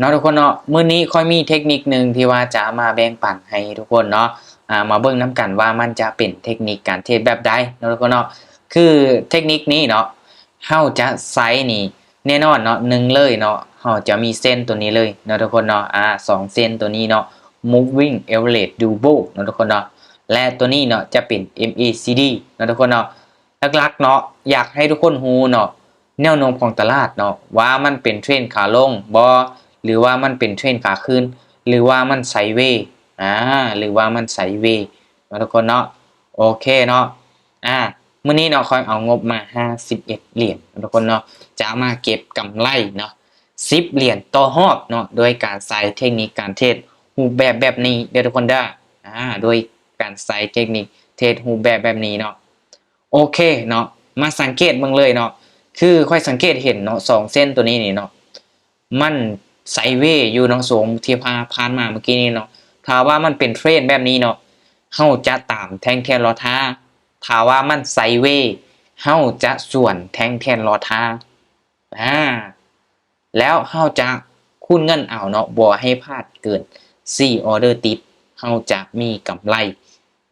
เนาะทุกคนเนาะมื้อนี้ค่อยมีเทคนิคหนึ่งที่ว่าจะมาแบ่งปันให้ทุกคนเนาะอ่ามาเบิ่งน้กันว่ามันจะเป็นเทคนิคการเทรดแบบใดเนาะทุกคนเนาะคือเทคนิคนี้เนาะเฮาจะใช้นี่แน่นอนเนาะหนึ่งเลยเนาะเฮาจะมีเส้นตัวนี้เลยเนาะทุกคนเนาะอ่าสองเส้นตัวนี้เนาะ moving average double เนาะทุกคนเนาะและตัวนี้เนาะจะเป็น MACD เนาะทุกคนเนาะหลักๆเนาะอยากให้ทุกคนฮู้เนาะแนวโน้มของตลาดเนาะว่ามันเป็นเทรนขาลงบ่ หรือว่ามันเป็นเทรนขาขึ้น หรือว่ามันไซเวย์อ่าหรือว่ามันไซเวย์ทุกคนเนาะโอเคเนาะอ่าเมื้อนี้เนาะคอยเอางบมา 51 เหรียญทุกคนเนาะจะเอามาเก็บกำไรเนาะ10เหรียญต่อรอบเนาะโดยการใช้เทคนิคการเทรดรูปแบบแบบนี้เด้อทุกคนเด้อ่าโดยการใช้เทคนิคเทรดรูปแบบแบบนี้เนาะโอเคเนาะมาสังเกตเบิ่งเลยเนาะคือค่อยสังเกตเห็นเนาะสองเส้นตัวนี้นี่เนาะมัน ไซเวย์อยู่นาะสงที่พาผ่านมาเมื่อกี้นี่เนาะถ้าว่ามันเป็นเทรนแบบนี้เนาะเฮาจะตามแทงแทนรอท้าถ้าว่ามันไซเวย์เฮาจะส่วนแทงแทนรอท้าอ่าแล้วเฮาจะคูณเงินเอาเนาะบ่ให้พลาดเกิน4ออเดอร์ติดเฮาจะมีกำไร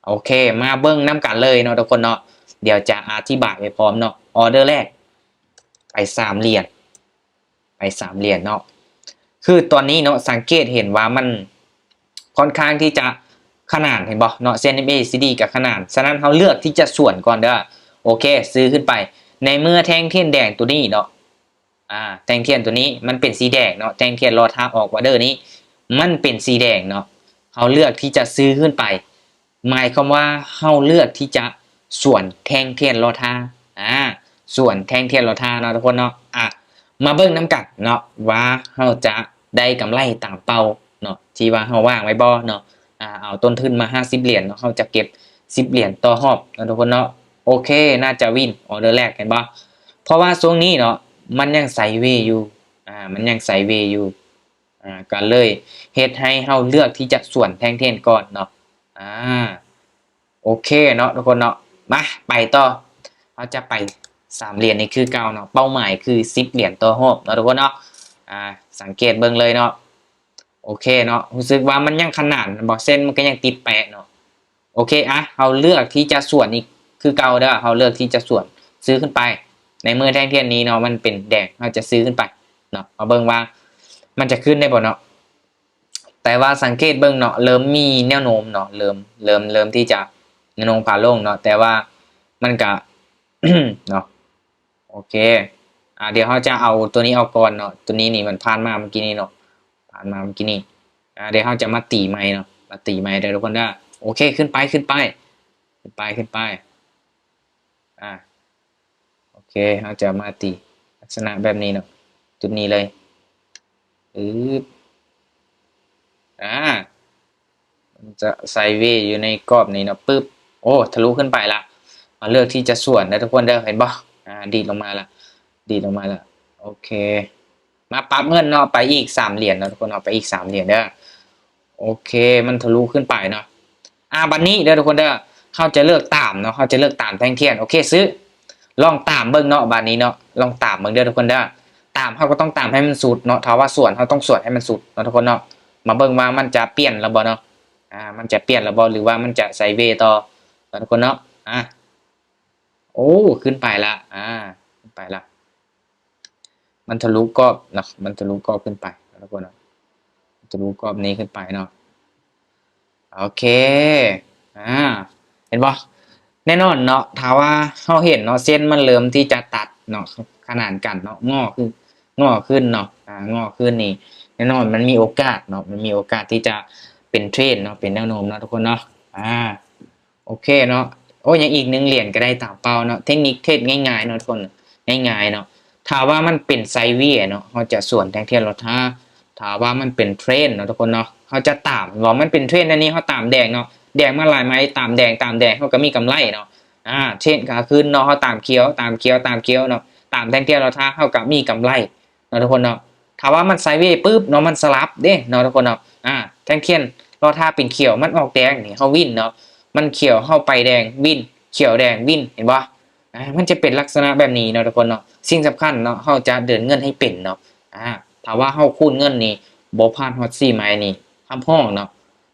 โอเค มาเบิ้งน้ำกันเลยเนาะทุกคนเนาะเดี๋ยวจะอธิบายไปพร้อมเนาะออเดอร์แรก ไปสามเหรียญไปสามเหรียญเนาะ คือตอนนี้เนาะสังเกตเห็นว่ามันค่อนข้างที่จะขนาดเห็นบ่เนาะเส้น MACD กับขนาดฉะนั้นเขาเลือกที่จะส่วนก่อนเด้อโอเค ซื้อขึ้นไป ในเมื่อแท่งเทียนแดงตัวนี้เนาะอ่าแท่งเทียนตัวนี้มันเป็นสีแดงเนาะแท่งเทียนรอทางออกวอเดอร์นี้ มันเป็นสีแดงเนาะเขาเลือกที่จะซื้อขึ้นไป หมายความว่าเขาเลือกที่จะส่วนแทงเทียนรอทาอ่าส่วนแทงเทียนรอทาเนาะทุกคนเนาะอะมาเบิ่งน้ำกัดเนาะว่าเขาจะ ได้กำไรต่างเป้าเนาะที่ว่าเขาว่างไว้บ่เนาะอ่าเอาต้นทุนมา 50 เหรียญเนาะเขาจะเก็บ 10 เหรียญต่อหอบนะทุกคนเนาะโอเค น่าจะวินออเดอร์แรกเห็นบ่เพราะว่าช่วงนี้เนาะมันยังไซเวย์อยู่อ่ามันยังไซเวย์อยู่อ่าก็เลยเฮ็ดให้เฮาเลือกที่จะส่วนแทงเทนก่อนเนาะอ่าโอเคเนาะทุกคนเนาะมาไปต่อเราจะไปสามเหรียญนี่คือเก่าเนาะเป้าหมายคือสิบเหรียญต่อหอบเนาะทุกคนเนาะ อ่าสังเกตเบิ่งเลยเนาะโอเคเนาะรู้สึกว่ามันยังขนาดบอกเส้นมันก็ยังติดแปะเนาะโอเคอะเราเลือกที่จะส่วนนี่คือเก่าเด้อเราเลือกที่จะส่วนซื้อขึ้นไป ในเมื่อแท่งเทียนนี้เนาะมันเป็นแดงเราจะซื้อขึ้นไปเนาะมาเบิ่งว่ามันจะขึ้นได้บ่เนาะแต่ว่าสังเกตเบิ่งเนาะเริ่มมีแนวโน้มเนาะเริ่มเริ่มเริ่มที่จะแนวโน้มขาลงเนาะแต่ว่ามันก็เนาะโอเค อ่าเดี๋ยวเขาจะเอาตัวนี้เอาก่อนเนาะตัวนี้นี่มันผ่านมาเมื่อกี้นี่เนาะผ่านมาเมื่อกี้นี่อ่าเดี๋ยวเขาจะมาตีใหม่เนาะมาตีใหม่เดี๋ยวทุกคนได้โอเคขึ้นไปขึ้นไป ขึ้นไปขึ้นไปอ่าโอเคเขาจะมาตีลักษณะแบบนี้เนาะจุดนี้เลยอืออ่ามันจะไซเวย์อยู่ในกรอบนี้เนาะปึ๊บโอ้ทะลุขึ้นไปละมาเลือกที่จะส่วนนะทุกคนเด้อเห็นบ่อ่าดีดลงมาละ ดีดลงมาละโอเค มาปรับเงินเนาะไปอีกสามเหรียญนะทุกคนเอาไปอีกสามเหรียญเด้อโอเค มันทะลุขึ้นไปเนาะอ่าบันนี้เด้อทุกคนเด้อเขาจะเลือกตามเนาะเขาจะเลือกตามแท่งเทียนโอเคซื้อลองตามเบิ่งเนาะบันนี้เนาะลองตามเบิ่งเด้อทุกคนเด้อตามเขาก็ต้องตามให้มันสุดเนาะถ้าว่าส่วนเขาต้องส่วนให้มันสุดเนาะทุกคนเนาะมาเบิ่งว่ามันจะเปลี่ยนระบบเนาะอ่ามันจะเปลี่ยนระบบหรือว่ามันจะไซเวต่อเนาะทุกคนเนาะอ่าโอ้ขึ้นไปละอ่าขึ้นไปละ มันทะลุกรอบนะมันทะลุกรอบขึ้นไปแล้วก็นะทะลุกรอบนี้ขึ้นไปเนาะโอเคอ่าเห็นปะแน่นอนเนาะถ้าว่าเราเห็นเนาะเส้นมันเริ่มที่จะตัดเนาะขนาดกันเนาะงอขึ้นงอขึ้นเนาะอ่างอขึ้นนี่แน่นอนมันมีโอกาสเนาะมันมีโอกาสที่จะเป็นเทรนเนาะเป็นแนวโน้มเนาะทุกคนเนาะอ่าโอเคเนาะโอ้ยังอีกหนึ่งเหรียญก็ได้ตามเป้าเนาะเทคนิคเทศง่ายๆเนาะทุกคนง่ายๆเนาะ ถ้าว่ามันเป็นไซเวียเนาะเขาจะส่วนแทงเทียนรถถ้าถ้าว่ามันเป็นเทรนเนาะทุกคนเนาะเขาจะตามว่ามันเป็นเทรนอันนี้เขาตามแดงเนาะแดงมาลายไหมตามแดงตามแดงเขาก็มีกำไรเนาะอ่าเช่นขาขึ้นเนาะเขาตามเคี้ยวตามเคี้ยวตามเคี้ยวเนาะตามแทงเทียนรถถ้าเขาก็มีกำไรเนาะทุกคนเนาะถ้าว่ามันไซเวียปุ๊บเนาะมันสลับเด้เนาะทุกคนเนาะอ่าแทงเทียนรถถ้าเป็นเขียวมันออกแดงนี่เขาวินเนาะมันเขียวเข้าไปแดงวินเขียวแดงวินเห็นปะ อ่ามันจะเป็นลักษณะแบบนี้เนาะทุกคนเนาะสิ่งสำคัญเนาะเขาจะเดินเงินให้เป็นเนาะอ่าถ้าว่าเขาคูณเงินนี่บ่ผ่านฮอตซี่ไม้นี่คำห้องเนาะ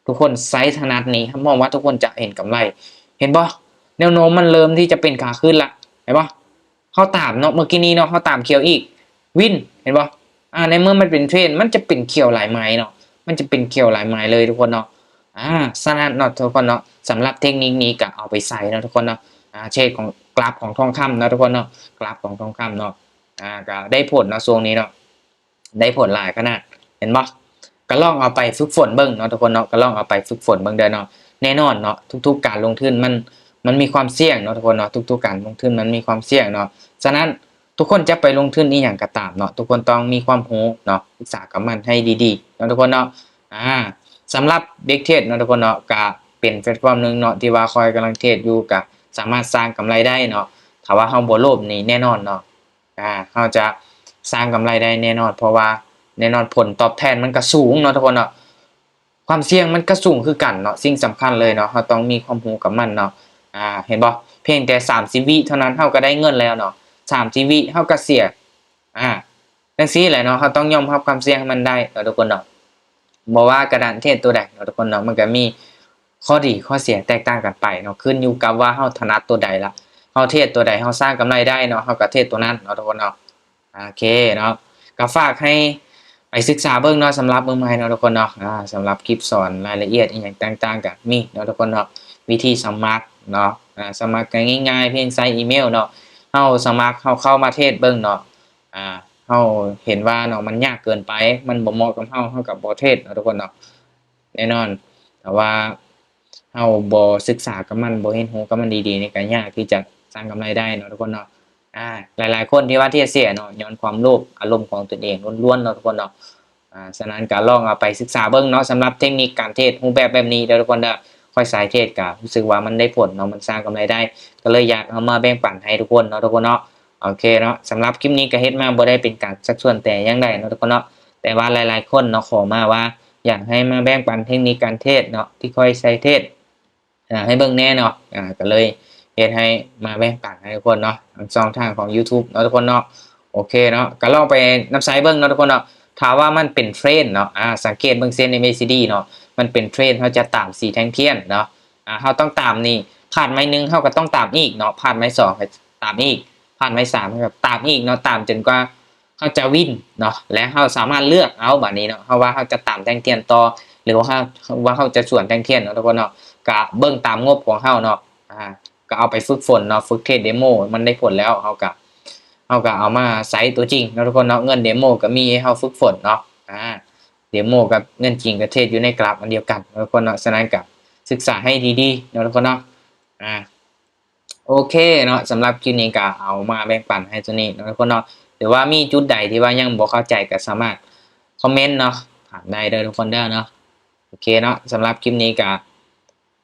ทุกคนไซส์ถนัดนี้คำห้องว่าทุกคนจะเห็นกำไร เห็นบ่แนวโน้มมันเริ่มที่จะเป็นขาขึ้นละเห็นบ่เขาตามเนาะเมื่อกี้นี้เนาะเขาตามเขียวอีก วินเห็นบ่อ่าในเมื่อมันเป็นเทรนมันจะเป็นเขียวหลายไม้เนาะมันจะเป็นเขียวหลายไม้เลยทุกคนเนาะอ่าสนัดเนาะทุกคนเนาะสำหรับเทคนิคนี้ก็เอาไปใส่เนาะทุกคนเนาะอ่าเช่นของ กราฟของทองคำเนาะทุกคนเนาะกราฟของทองคำเนาะอ่าก็ได้ผลเนาะช่วงนี้เนาะได้ผลหลายขนาดเห็นบ่ก็ลองเอาไปฝึกฝนเบิ่งเนาะทุกคนเนาะก็ลองเอาไปฝึกฝนเบิ่งเด้อเนาะแน่นอนเนาะทุก ๆ การลงทุนมันมันมีความเสี่ยงเนาะทุกคนเนาะทุก ๆ การลงทุนมันมีความเสี่ยงเนาะฉะนั้นทุกคนจะไปลงทุนนี่อย่างกระตามเนาะทุกคนต้องมีความรู้เนาะศึกษากับมันให้ดีๆเนาะทุกคนเนาะอ่าสำหรับเด็กเทรดเนาะทุกคนเนาะก็เป็นแพลตฟอร์มหนึ่งเนาะที่ว่าคอยกำลังเทรดอยู่ก็ สามารถสร้างกำไรได้เนาะถ้าว่าเฮาบ่โลภนี่แน่นอนเนาะอ่าเฮาจะสร้างกำไรได้แน่นอน เพราะว่าแน่นอนผลตอบแทนมันก็สูงเนาะทุกคนเนาะความเสี่ยงมันก็สูงคือกันเนาะสิ่งสำคัญเลยเนาะเฮาต้องมีความรู้กับมันเนาะอ่าเห็นบ่เพียงแต่30วิเท่านั้นเฮาก็ได้เงินแล้วเนาะสามชีวิเฮาก็เสียอ่าจังซี่แหละเนาะเขาต้องยอมรับความเสี่ยงให้มันได้เนาะทุกคนเนาะบ่ว่ากระดานเทศตัวใดเนาะทุกคนเนาะมันก็มี ข้อดีข้อเสียแตกต่างกันไปเนาะขึ้นอยู่กับว่าเฮาถนัดตัวใดละเฮาเทศตัวใดเฮาสร้างกำไรได้เนาะเฮาก็เทศตัวนั้นเนาะทุกคนเนาะโอเคเนาะก็ฝากให้ไปศึกษาเบิ่งเนาะสำหรับมือใหม่เนาะทุกคนเนาะอ่าสำหรับคลิปสอนรายละเอียดอีหยังต่างๆก็มีเนาะทุกคนเนาะวิธีสมัครเนาะอ่าสมัครกันง่ายๆ เพียงใส่อีเมลเนาะเฮาสมัครเฮาเข้ามาเทศเบิ่งเนาะอ่าเฮาเห็นว่าเนาะมันยากเกินไป มันบ่เหมาะกับเฮาเฮากับบ่เทศเนาะทุกคนเนาะแน่นอน แต่ว่า เฮาบ่ศึกษากับมันบ่เห็นฮู้กับมันดีๆนี่ก็ยากที่จะสร้างกำไรได้เนาะทุกคนเนาะอ่าหลายๆ คนที่ว่าที่จะเสียเนาะย้อนความโลภอารมณ์ของตนเองล้วนๆเนาะทุกคนเนาะอ่าฉะนั้นก็ลองเอาไปศึกษาเบิ่งเนาะสำหรับเทคนิคการเทศรูปแบบแบบนี้เด้อทุกคนเด้อค่อยสายเทศก็รู้สึกว่ามันได้ผลเนาะมันสร้างกำไรได้ ก็เลยอยากเอามาแบ่งปันให้ทุกคนเนาะทุกคนเนาะโอเคเนาะสำหรับคลิปนี้ก็เฮ็ดมาบ่ได้เป็นการสักส่วนแต่ยังใดเนาะทุกคนเนาะแต่ว่าหลายๆ คนเนาะขอมาว่าอยากให้มาแบ่งปันเทคนิคการเทศเนาะที่ค่อยใช้เทศ ให้เบิ่งแน่เนาะอ่าก็เลยเฮ็ดให้มาแบ่งปันให้ทุกคนเนาะทางช่องทางของ YouTube เนาะทุกคนเนาะโอเคเนาะก็ลองไปนำใช้เบิ่งเนาะทุกคนเนาะถ้าว่ามันเป็นเทรนเนาะอ่าสังเกตเบิ่งเส้นใน MACD เนาะมันเป็นเทรนเขาจะตามสีแท่งเทียนเนาะอ่าเขาต้องตามนี่ผ่านไม้นึงเขาก็ต้องตามอีกเนาะผ่านไม้สองก็ตามอีก ผ่านไม้สามก็ตามอีกเนาะตามจนกว่าเขาจะวินเนาะและเขาสามารถเลือกเอาแบบนี้เนาะเขาว่าเขาจะตามแท่งเทียนต่อหรือว่าเขาว่าเขาจะส่วนแท่งเทียนเนาะทุกคนเนาะ ก็เบิ่งตามงบของเขาเนาะอ่าก็เอาไปฝึกฝนเนาะฝึกเทสเดโมมันได้ผลแล้วเขาก็เขาก็เอามาใส่ตัวจริงเนาะทุกคนเนาะเงินเดโมก็มีให้เขาฝึกฝนเนาะอ่าเดโมกับเงินจริงกับเทศอยู่ในกราฟอันเดียวกันนะทุกคนเนาะฉะนั้นกับศึกษาให้ดีๆเนาะทุกคนเนาะอ่าโอเคเนาะสำหรับคลิปนี้ก็เอามาแบ่งปันให้ตัวนี้เนาะทุกคนเนาะหรือว่ามีจุดใดที่ว่ายังบ่เข้าใจก็สามารถคอมเมนต์เนาะถามได้เด้อทุกคนเด้อเนาะโอเคเนาะสำหรับคลิปนี้ก็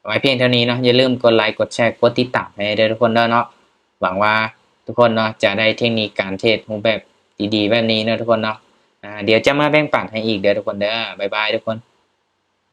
ไว้เพียงเท่านี้เนาะอย่าลืมกดไลค์กดแชร์กดติดตามให้ได้ทุกคนเด้อเนาะหวังว่าทุกคนเนาะจะได้เทคนิคการเทรดรูปแบบดีๆแบบนี้เนาะทุกคนเนาะเดี๋ยวจะมาแบ่งปันให้อีกเด้อทุกคนเด้อบ๊ายบายทุกคน